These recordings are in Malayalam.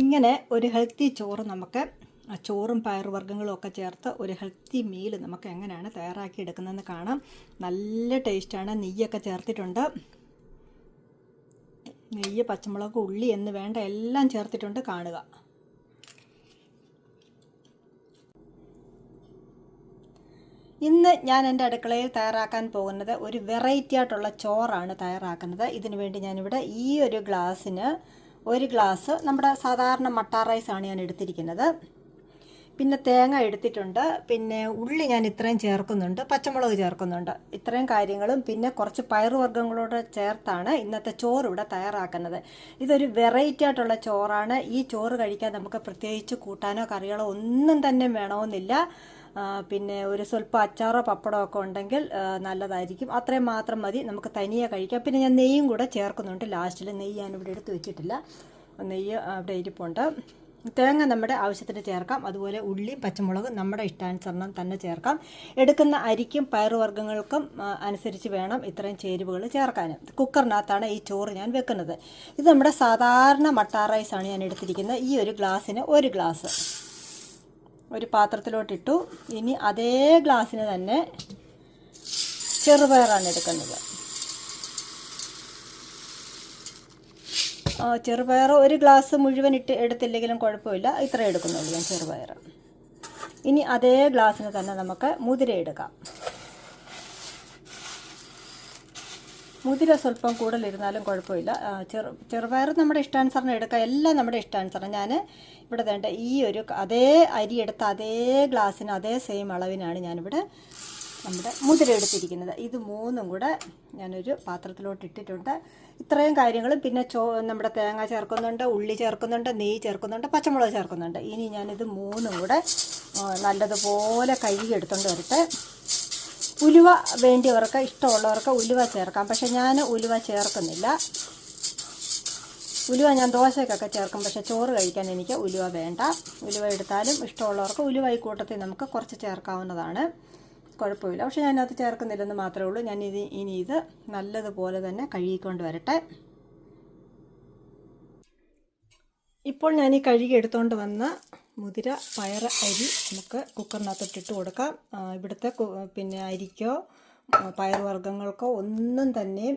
ഇങ്ങനെ ഒരു ഹെൽത്തി ചോറ് നമുക്ക് ചോറും പയറുവർഗങ്ങളും ഒക്കെ ചേർത്ത് ഒരു ഹെൽത്തി മീൽ നമുക്ക് എങ്ങനെയാണ് തയ്യാറാക്കി എടുക്കുന്നതെന്ന് കാണാം. നല്ല ടേസ്റ്റാണ് നെയ്യൊക്കെ ചേർത്തിട്ടുണ്ട്. നെയ്യ് പച്ചമുളക് ഉള്ളി എന്ന് വേണ്ട എല്ലാം ചേർത്തിട്ടുണ്ട് കാണുക. ഇന്ന് ഞാൻ എന്റെ അടുക്കളയിൽ തയ്യാറാക്കാൻ പോകുന്നത് ഒരു വെറൈറ്റി ആയിട്ടുള്ള ചോറാണ് തയ്യാറാക്കുന്നത്. ഇതിനു വേണ്ടി ഞാനിവിടെ ഈ ഒരു ഗ്ലാസ്സിന് ഒരു ഗ്ലാസ് നമ്മുടെ സാധാരണ മട്ട റൈസാണ് ഞാൻ എടുത്തിരിക്കുന്നത്. പിന്നെ തേങ്ങ എടുത്തിട്ടുണ്ട്. പിന്നെ ഉള്ളി ഞാൻ ഇത്രയും ചേർക്കുന്നുണ്ട്. പച്ചമുളക് ചേർക്കുന്നുണ്ട്. ഇത്രയും കാര്യങ്ങളും പിന്നെ കുറച്ച് പയറുവർഗങ്ങളോട് ചേർത്താണ് ഇന്നത്തെ ചോറ് ഇവിടെ തയ്യാറാക്കുന്നത്. ഇതൊരു വെറൈറ്റി ആയിട്ടുള്ള ചോറാണ്. ഈ ചോറ് കഴിക്കാൻ നമുക്ക് പ്രത്യേകിച്ച് കൂട്ടാനോ കറികളോ ഒന്നും തന്നെ വേണമെന്നില്ല. പിന്നെ ഒരു സ്വല്പം അച്ചാറോ പപ്പടമോ ഒക്കെ ഉണ്ടെങ്കിൽ നല്ലതായിരിക്കും. അത്രയും മാത്രം മതി. നമുക്ക് തനിയെ കഴിക്കാം. പിന്നെ ഞാൻ നെയ്യും കൂടെ ചേർക്കുന്നുണ്ട്. ലാസ്റ്റിൽ നെയ്യ് ഞാൻ ഇവിടെ എടുത്ത് വെച്ചിട്ടില്ല. നെയ്യ് അവിടെ ഇരിപ്പുണ്ട്. തേങ്ങ നമ്മുടെ ആവശ്യത്തിന് ചേർക്കാം. അതുപോലെ ഉള്ളിയും പച്ചമുളകും നമ്മുടെ ഇഷ്ടാനുസരണം തന്നെ ചേർക്കാം. എടുക്കുന്ന അരിക്കും പയറുവർഗങ്ങൾക്കും അനുസരിച്ച് വേണം ഇത്രയും ചേരുവകൾ ചേർക്കാൻ കുക്കറിനകത്താണ് ഈ ചോറ് ഞാൻ വെക്കുന്നത്. ഇത് നമ്മുടെ സാധാരണ മട്ടാ റൈസാണ് ഞാൻ എടുത്തിരിക്കുന്നത്. ഈ ഒരു ഗ്ലാസ്സിന് ഒരു ഗ്ലാസ്. ഒരു പാത്രത്തിലോട്ടിട്ടു. ഇനി അതേ ഗ്ലാസ്സിന് തന്നെ ചെറുപയറാണ് എടുക്കുന്നത്. ചെറുപയർ ഒരു ഗ്ലാസ് മുഴുവൻ ഇട്ട് എടുത്തില്ലെങ്കിലും കുഴപ്പമില്ല. ഇത്ര എടുക്കുന്നുള്ളൂ ഞാൻ ചെറുപയർ. ഇനി അതേ ഗ്ലാസ്സിന് തന്നെ നമുക്ക് മുതിര എടുക്കാം മുതിര സ്വല്പം കൂടുതലിരുന്നാലും കുഴപ്പമില്ല. ചെറു ചെറുപയർ നമ്മുടെ ഇഷ്ടാനുസരണം എടുക്കുക എല്ലാം നമ്മുടെ ഇഷ്ടാനുസരണം. ഞാൻ ഇവിടെ വേണ്ട ഈ ഒരു അതേ അരി എടുത്ത അതേ ഗ്ലാസ്സിന് അതേ സെയിം അളവിനാണ് ഞാനിവിടെ നമ്മുടെ മുതിര എടുത്തിരിക്കുന്നത്. ഇത് മൂന്നും കൂടെ ഞാനൊരു പാത്രത്തിലോട്ട് ഇട്ടിട്ടുണ്ട്. ഇത്രയും കാര്യങ്ങളും പിന്നെ ചോ നമ്മുടെ തേങ്ങ ചേർക്കുന്നുണ്ട് ഉള്ളി ചേർക്കുന്നുണ്ട് നെയ്യ് ചേർക്കുന്നുണ്ട് പച്ചമുളക് ചേർക്കുന്നുണ്ട്. ഇനി ഞാനിത് മൂന്നും കൂടെ നല്ലതുപോലെ കഴുകി എടുത്തുകൊണ്ട് വരട്ടെ. ഉലുവ വേണ്ടിയവർക്ക് ഇഷ്ടമുള്ളവർക്ക് ഉലുവ ചേർക്കാം. പക്ഷെ ഞാൻ ഉലുവ ചേർക്കുന്നില്ല. ഉലുവ ഞാൻ ദോശയ്ക്കൊക്കെ ചേർക്കും. പക്ഷെ ചോറ് കഴിക്കാൻ എനിക്ക് ഉലുവ വേണ്ട. ഉലുവ എടുത്താലും ഇഷ്ടമുള്ളവർക്ക് ഉലുവ ഈ കൂട്ടത്തിൽ നമുക്ക് കുറച്ച് ചേർക്കാവുന്നതാണ്. കുഴപ്പമില്ല. പക്ഷെ ഞാനത് ചേർക്കുന്നില്ലെന്ന് മാത്രമേ ഉള്ളൂ. ഞാൻ ഇത് ഇനി ഇത് നല്ലതുപോലെ തന്നെ കഴുകിക്കൊണ്ട് വരട്ടെ. ഇപ്പോൾ ഞാൻ ഈ കഴുകി എടുത്തുകൊണ്ട് വന്ന മുതിര പയർ അരി നമുക്ക് കുക്കറിനകത്തോട്ടിട്ട് കൊടുക്കാം. ഇവിടുത്തെ പിന്നെ അരിക്കോ പയറുവർഗങ്ങൾക്കോ ഒന്നും തന്നെ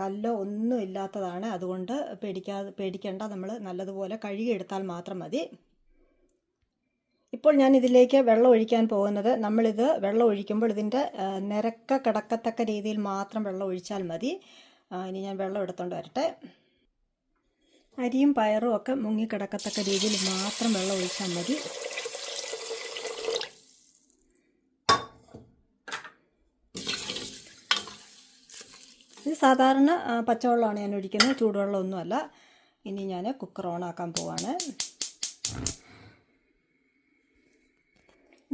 കല്ലോ ഒന്നും ഇല്ലാത്തതാണ്. അതുകൊണ്ട് പേടിക്കാതെ പേടിക്കേണ്ട. നമ്മൾ നല്ലതുപോലെ കഴുകിയെടുത്താൽ മാത്രം മതി. ഇപ്പോൾ ഞാൻ ഇതിലേക്ക് വെള്ളം ഒഴിക്കാൻ പോകുന്നത്. നമ്മളിത് വെള്ളം ഒഴിക്കുമ്പോൾ ഇതിന്റെ നിരക്ക കിടക്കത്തക്ക രീതിയിൽ മാത്രം വെള്ളം ഒഴിച്ചാൽ മതി. ഇനി ഞാൻ വെള്ളം എടുത്തുകൊണ്ട് വരട്ടെ. അരിയും പയറും ഒക്കെ മുങ്ങിക്കിടക്കത്തക്ക രീതിയിൽ മാത്രം വെള്ളം ഒഴിച്ചാൽ മതി. ഇത് സാധാരണ പച്ചവെള്ളമാണ് ഞാൻ ഒഴിക്കുന്നത്. ചൂടുവെള്ളമൊന്നുമല്ല ഇനി ഞാൻ കുക്കർ ഓണാക്കാൻ പോവാണ്.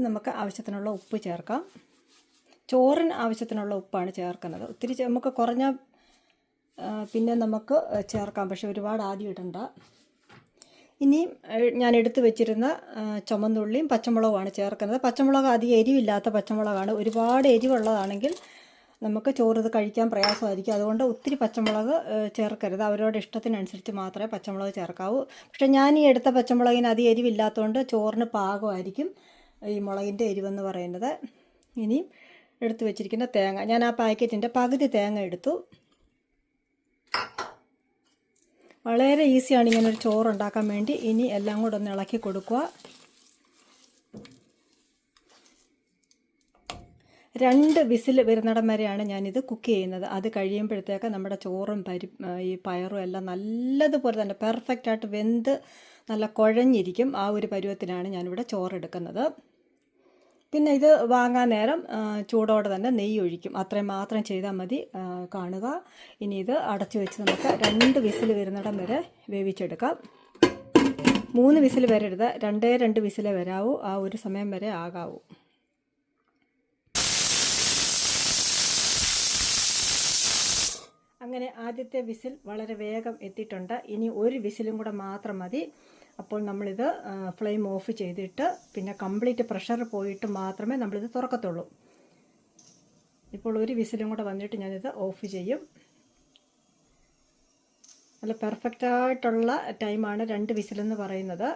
നമുക്ക് ആവശ്യത്തിനുള്ള ഉപ്പ് ചേർക്കാം. ചോറിന് ആവശ്യത്തിനുള്ള ഉപ്പാണ് ചേർക്കുന്നത്. ഒത്തിരി നമുക്ക് കുറഞ്ഞ പിന്നെ നമുക്ക് ചേർക്കാം. പക്ഷെ ഒരുപാട് ആദ്യം ഇടണ്ട ഇനി ഞാൻ എടുത്തു വെച്ചിരുന്ന ചുമന്നുള്ളിയും പച്ചമുളകുമാണ് ചേർക്കുന്നത്. പച്ചമുളക് അധികം എരിവില്ലാത്ത പച്ചമുളകാണ്. ഒരുപാട് എരിവുള്ളതാണെങ്കിൽ നമുക്ക് ചോറ് ഇത് കഴിക്കാൻ പ്രയാസമായിരിക്കും. അതുകൊണ്ട് ഒത്തിരി പച്ചമുളക് ചേർക്കരുത്. അവരുടെ ഇഷ്ടത്തിനനുസരിച്ച് മാത്രമേ പച്ചമുളക് ചേർക്കാവൂ. പക്ഷേ ഞാൻ ഈ എടുത്ത പച്ചമുളകിന് അധികം എരിവില്ലാത്തതുകൊണ്ട് ചോറിന് പാകമായിരിക്കും ഈ മുളകിന്റെ എരിവെന്ന് പറയുന്നത്. ഇനിയും എടുത്തു വെച്ചിരിക്കുന്ന തേങ്ങ. ഞാൻ ആ പാക്കറ്റിന്റെ പകുതി തേങ്ങ എടുത്തു. വളരെ ഈസിയാണ് ഇങ്ങനെ ഒരു ചോറ് ഉണ്ടാക്കാൻ വേണ്ടി. ഇനി എല്ലാം കൂടെ ഒന്ന് ഇളക്കി കൊടുക്കുക. രണ്ട് വിസിൽ വരുന്നിടം വരെയാണ് ഞാനിത് കുക്ക് ചെയ്യുന്നത്. അത് കഴിയുമ്പോഴത്തേക്ക് നമ്മുടെ ചോറും പരി ഈ പയറും എല്ലാം നല്ലതുപോലെ തന്നെ പെർഫെക്റ്റായിട്ട് വെന്ത് നല്ല കുഴഞ്ഞിരിക്കും. ആ ഒരു പരുവത്തിനാണ് ഞാനിവിടെ ചോറെടുക്കുന്നത് പിന്നെ ഇത് വാങ്ങാൻ നേരം ചൂടോടെ തന്നെ നെയ്യ് ഒഴിക്കും. അത്രയും മാത്രം ചെയ്താൽ മതി കാണുക. ഇനി ഇത് അടച്ചു വെച്ച് നമുക്ക് രണ്ട് വിസിൽ വരുന്നിടം വരെ വേവിച്ചെടുക്കാം. മൂന്ന് വിസിൽ വരരുത് രണ്ടേ രണ്ട് വിസിലേ വരാവൂ. ആ ഒരു സമയം വരെ ആകാവൂ. അങ്ങനെ ആദ്യത്തെ വിസിൽ വളരെ വേഗം എത്തിയിട്ടുണ്ട്. ഇനി ഒരു വിസിലും കൂടെ മാത്രം മതി. അപ്പോൾ നമ്മളിത് ഫ്ലെയിം ഓഫ് ചെയ്തിട്ട് പിന്നെ കംപ്ലീറ്റ് പ്രഷർ പോയിട്ട് മാത്രമേ നമ്മളിത് തുറക്കത്തുള്ളൂ. ഇപ്പോൾ ഒരു വിസിലും കൂടെ വന്നിട്ട് ഞാനിത് ഓഫ് ചെയ്യും. നല്ല പെർഫെക്റ്റ് ആയിട്ടുള്ള ടൈമാണ് രണ്ട് വിസിലെന്ന് പറയുന്നത്.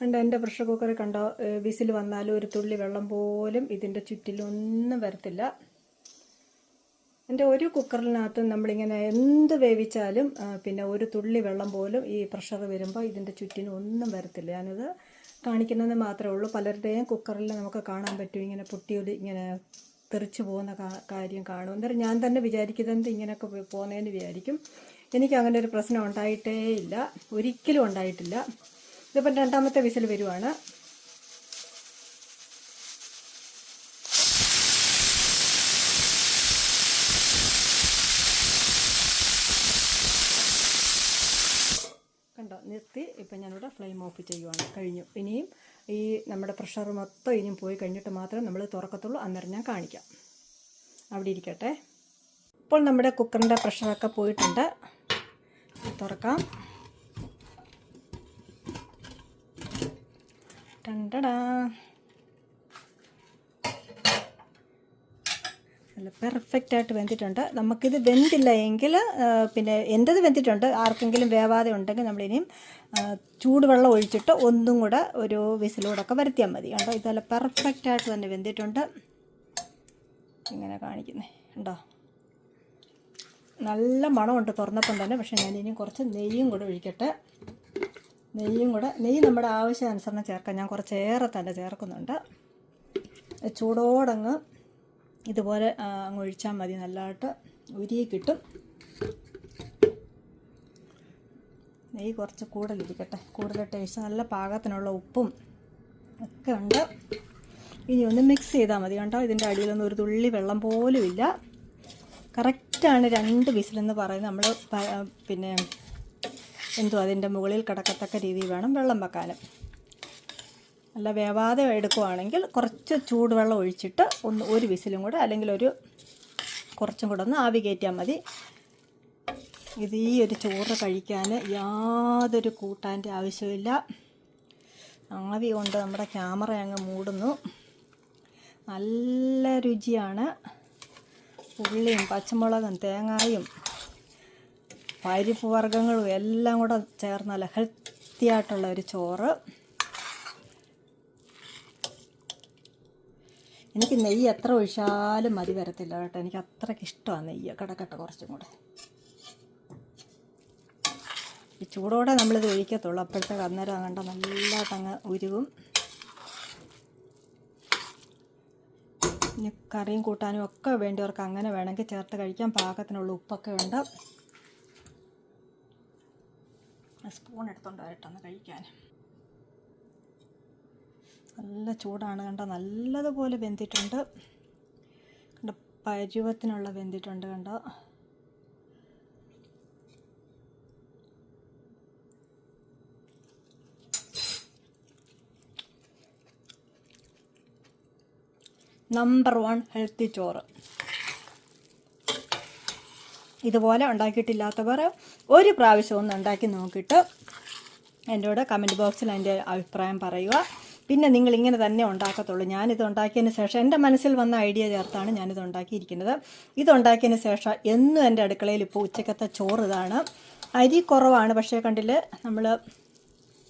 കണ്ടോ എന്റെ പ്രഷർ കുക്കറിൽ കണ്ടോ വിസിൽ വന്നാലും ഒരു തുള്ളി വെള്ളം പോലും ഇതിന്റെ ചുറ്റിലൊന്നും വരത്തില്ല. എന്റെ ഒരു കുക്കറിനകത്ത് നമ്മളിങ്ങനെ എന്ത് വേവിച്ചാലും പിന്നെ ഒരു തുള്ളി വെള്ളം പോലും ഈ പ്രഷർ വരുമ്പോൾ ഇതിന്റെ ചുറ്റിന് ഒന്നും വരത്തില്ല. ഞാനത് കാണിക്കുന്നത് മാത്രമേ ഉള്ളൂ. പലരുടെയും കുക്കറിൽ നമുക്ക് കാണാൻ പറ്റും. ഇങ്ങനെ പൊട്ടിയൊലി ഇങ്ങനെ തെറിച്ച് പോകുന്ന കാര്യം കാണും. അന്നേരം ഞാൻ തന്നെ വിചാരിക്കുന്നത് ഇങ്ങനെയൊക്കെ പോകുന്നതെന്ന് വിചാരിക്കും. എനിക്ക് അങ്ങനെ ഒരു പ്രശ്നം ഉണ്ടായിട്ടേ ഇല്ല. ഒരിക്കലും ഉണ്ടായിട്ടില്ല. ഇതിപ്പം രണ്ടാമത്തെ വിസിൽ വരുവാണ് കണ്ടോ നിർത്തി ഇപ്പം ഞാനിവിടെ ഫ്ലെയിം ഓഫ് ചെയ്യുവാണ്. കഴിഞ്ഞു. ഇനിയും ഈ നമ്മുടെ പ്രഷർ മൊത്തം ഇനിയും പോയി കഴിഞ്ഞിട്ട് മാത്രമേ നമ്മൾ തുറക്കത്തുള്ളൂ. അന്നേരം ഞാൻ കാണിക്കാം. അവിടെ ഇരിക്കട്ടെ. ഇപ്പോൾ നമ്മുടെ കുക്കറിന്റെ പ്രഷറൊക്കെ പോയിട്ടുണ്ട്. തുറക്കാം. ടണ്ടടാ നല്ല പെർഫെക്റ്റ് ആയിട്ട് വെന്തിട്ടുണ്ട്. നമുക്കിത് വെന്തില്ല എങ്കിൽ പിന്നെ എന്റെത് വെന്തിട്ടുണ്ട് ആർക്കെങ്കിലും വേവാതെ ഉണ്ടെങ്കിൽ നമ്മളിനിയും ചൂടുവെള്ളം ഒഴിച്ചിട്ട് ഒന്നും കൂടെ ഒരു വിസിലൂടൊക്കെ വരുത്തിയാൽ മതി. കണ്ടോ? നല്ല പെർഫെക്റ്റ് ആയിട്ട് തന്നെ വെന്തിട്ടുണ്ട്. ഇങ്ങനെ കാണിക്കുന്നേ. കണ്ടോ? നല്ല മണമുണ്ട് തുറന്നപ്പം തന്നെ പക്ഷേ ഞാനിനി കുറച്ച് നെയ്യും കൂടെ ഒഴിക്കട്ടെ. നെയ്യും കൂടെ നെയ്യ് നമ്മുടെ ആവശ്യാനുസരണം ചേർക്കാം. ഞാൻ കുറച്ചേറെ തന്നെ ചേർക്കുന്നുണ്ട്. ചൂടോടങ്ങ് ഇതുപോലെ അങ്ങ് ഒഴിച്ചാൽ മതി. നല്ലതായിട്ട് ഉരുകി കിട്ടും. നെയ്യ് കുറച്ച് കൂടുതലിരിക്കട്ടെ. കൂടുതൽ ടേസ്റ്റ് നല്ല പാകത്തിനുള്ള ഉപ്പും ഒക്കെ ഉണ്ട്. ഇനി ഒന്ന് മിക്സ് ചെയ്താൽ മതി. കണ്ടോ? ഇതിന്റെ അടിയിലൊന്നും ഒരു തുള്ളി വെള്ളം പോലും ഇല്ല. കറക്റ്റാണ് രണ്ട് വിസിലെന്ന് പറയുന്നത്. നമ്മൾ പിന്നെ എന്തോ അതിന്റെ മുകളിൽ കിടക്കത്തക്ക രീതിയിൽ വേണം വെള്ളം വെക്കാനും. നല്ല വേവാതെ എടുക്കുവാണെങ്കിൽ കുറച്ച് ചൂടുവെള്ളം ഒഴിച്ചിട്ട് ഒന്ന് ഒരു വിസിലും കൂടെ അല്ലെങ്കിൽ ഒരു കുറച്ചും കൂടെ ഒന്ന് ആവി കയറ്റിയാൽ മതി. ഇത് ഈ ഒരു ചോറ് കഴിക്കാൻ യാതൊരു കൂട്ടാന്റെ ആവശ്യമില്ല ആവി കൊണ്ട് നമ്മുടെ ക്യാമറ അങ്ങ് മൂടുന്നു. നല്ല രുചിയാണ്. ഉള്ളിയും പച്ചമുളകും തേങ്ങായും പരിപ്പ് വർഗങ്ങളും എല്ലാം കൂടെ ചേർന്ന ഹെൽത്തിയായിട്ടുള്ള ഒരു ചോറ്. എനിക്ക് നെയ്യ് എത്ര ഒഴിച്ചാലും മതി വരത്തില്ല കേട്ടോ. എനിക്ക് അത്രയ്ക്ക് ഇഷ്ടമാണ് നെയ്യ്. കിടക്കട്ടെ കുറച്ചും കൂടെ. ഈ ചൂടോടെ നമ്മളിത് ഒഴിക്കത്തുള്ളൂ അപ്പോഴത്തേക്ക് അന്നേരം അങ്ങണ്ട നല്ല തങ്ങ ഉരുവും. ഇനി കറിയും കൂട്ടാനും ഒക്കെ വേണ്ടിയവർക്ക് അങ്ങനെ വേണമെങ്കിൽ ചേർത്ത് കഴിക്കാൻ പാകത്തിനുള്ള ഉപ്പൊക്കെ ഉണ്ട്. സ്പൂൺ എടുത്തോണ്ട് വരട്ടെ കഴിക്കാൻ. നല്ല ചൂടാണ് കണ്ടോ? നല്ലതുപോലെ വെന്തിട്ടുണ്ട്. കണ്ടോ? പരുവത്തിനുള്ള വെന്തിട്ടുണ്ട് കണ്ടോ? നമ്പർ വൺ ഹെൽത്തി ചോറ്. ഇതുപോലെ ഉണ്ടാക്കിയിട്ടില്ലാത്തവർ ഒരു പ്രാവശ്യം ഒന്ന് ഉണ്ടാക്കി നോക്കിയിട്ട് എന്റെ കൂടെ കമന്റ് ബോക്സിൽ എന്റെ അഭിപ്രായം പറയുക. പിന്നെ നിങ്ങൾ ഇങ്ങനെ തന്നെ ഉണ്ടാക്കത്തുള്ളൂ. ഞാനിത് ഉണ്ടാക്കിയതിന് ശേഷം എന്റെ മനസ്സിൽ വന്ന ഐഡിയ ചേർത്താണ് ഞാനിത് ഉണ്ടാക്കിയിരിക്കുന്നത്. ഇത് ഉണ്ടാക്കിയതിന് ശേഷം എന്നും എന്റെ അടുക്കളയിൽ ഇപ്പോൾ ഉച്ചക്കത്തെ ചോറ് ഇതാണ്. അരി കുറവാണ്. പക്ഷേ കണ്ടിൽ നമ്മൾ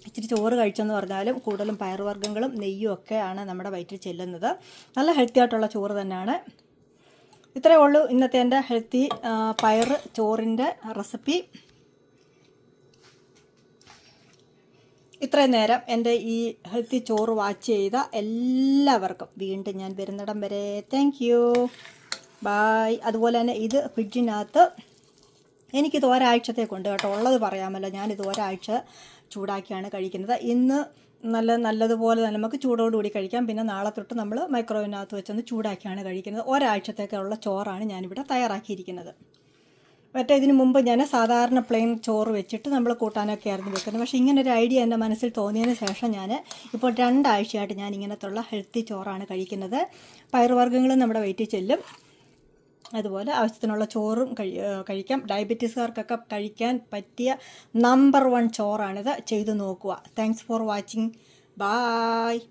ഇച്ചിരി ചോറ് കഴിച്ചെന്ന് പറഞ്ഞാലും കൂടുതലും പയറുവർഗങ്ങളും നെയ്യും ഒക്കെയാണ് നമ്മുടെ വയറ്റിൽ ചെല്ലുന്നത്. നല്ല ഹെൽത്തി ആയിട്ടുള്ള ചോറ് തന്നെയാണ്. ഇത്രയേ ഉള്ളൂ ഇന്നത്തെ എന്റെ ഹെൽത്തി പയർ ചോറിന്റെ റെസിപ്പി ഇത്രയും നേരം എന്റെ ഈ ഹെൽത്തി ചോറ് വാച്ച് ചെയ്ത എല്ലാവർക്കും വീണ്ടും ഞാൻ വരുന്നിടം വരെ. താങ്ക് യു ബായ് അതുപോലെ തന്നെ ഇത് ഫ്രിഡ്ജിനകത്ത് എനിക്കിത് ഒരാഴ്ചത്തേക്കുണ്ട് കേട്ടോ. ഉള്ളത് പറയാമല്ലോ. ഞാനിത് ഒരാഴ്ച ചൂടാക്കിയാണ് കഴിക്കുന്നത്. ഇന്ന് നല്ല നല്ലതുപോലെ നമുക്ക് ചൂടോടുകൂടി കഴിക്കാം. പിന്നെ നാളെ തൊട്ട് നമ്മൾ മൈക്രോവേവിനകത്ത് വെച്ചൊന്ന് ചൂടാക്കിയാണ് കഴിക്കുന്നത്. ഒരാഴ്ചത്തേക്കുള്ള ചോറാണ് ഞാനിവിടെ തയ്യാറാക്കിയിരിക്കുന്നത്. മറ്റേ ഇതിനു മുമ്പ് ഞാൻ സാധാരണ പ്ലെയിൻ ചോറ് വെച്ചിട്ട് നമ്മൾ കൂട്ടാനൊക്കെ ആയിരുന്നു വെക്കുന്നത്. പക്ഷേ ഇങ്ങനെ ഒരു ഐഡിയ എന്റെ മനസ്സിൽ തോന്നിയതിന് ശേഷം ഞാൻ ഇപ്പോൾ രണ്ടാഴ്ചയായിട്ട് ഞാൻ ഇങ്ങനത്തുള്ള ഹെൽത്തി ചോറാണ് കഴിക്കുന്നത്. പയറുവർഗങ്ങളും നമ്മുടെ വെയിറ്റിൽ ചെല്ലും. അതുപോലെ ആവശ്യത്തിനുള്ള ചോറും കഴി കഴിക്കാം. ഡയബറ്റീസുകാർക്കൊക്കെ കഴിക്കാൻ പറ്റിയ നമ്പർ വൺ ചോറാണിത്. ചെയ്തു നോക്കുക. Thanks for watching bye